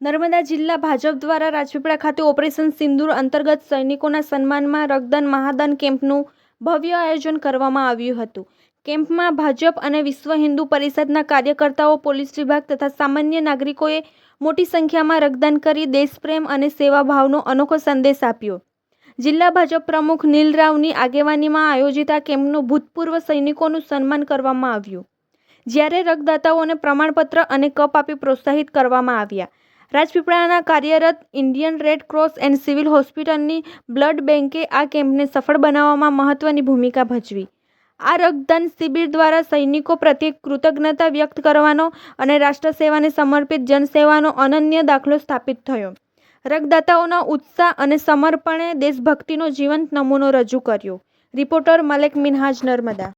નર્મદા જિલ્લા ભાજપ દ્વારા રાજપીપળા ખાતે ઓપરેશન સિંદૂર અંતર્ગત સૈનિકોના સન્માનમાં રક્તદાન મહાદાન કેમ્પનું ભવ્ય આયોજન કરવામાં આવ્યું હતું. કેમ્પમાં ભાજપ અને વિશ્વ હિન્દુ પરિષદના કાર્યકર્તાઓ, પોલીસ વિભાગ તથા સામાન્ય નાગરિકોએ મોટી સંખ્યામાં રક્તદાન કરી દેશપ્રેમ અને સેવાભાવનો અનોખો સંદેશ આપ્યો. જિલ્લા ભાજપ પ્રમુખ નીલ રાવની આગેવાનીમાં આયોજિત આ કેમ્પનું ભૂતપૂર્વ સૈનિકોનું સન્માન કરવામાં આવ્યું. જ્યારે રક્તદાતાઓને પ્રમાણપત્ર અને કપ આપી પ્રોત્સાહિત કરવામાં આવ્યા. રાજપીપળાના કાર્યરત Indian Red Cross and civil હોસ્પિટલની બ્લડ બેન્કે આ કેમ્પને સફળ બનાવવામાં મહત્વની ભૂમિકા ભજવી. આ રક્તદાન શિબિર દ્વારા સૈનિકો પ્રત્યે કૃતજ્ઞતા વ્યક્ત કરવાનો અને રાષ્ટ્ર સેવાને સમર્પિત જનસેવાનો અનન્ય દાખલો સ્થાપિત થયો. રક્તદાતાઓના ઉત્સાહ અને સમર્પણે દેશભક્તિનો જીવંત નમૂનો રજૂ કર્યો. રિપોર્ટર મલેક મિનહાજ નર્મદા.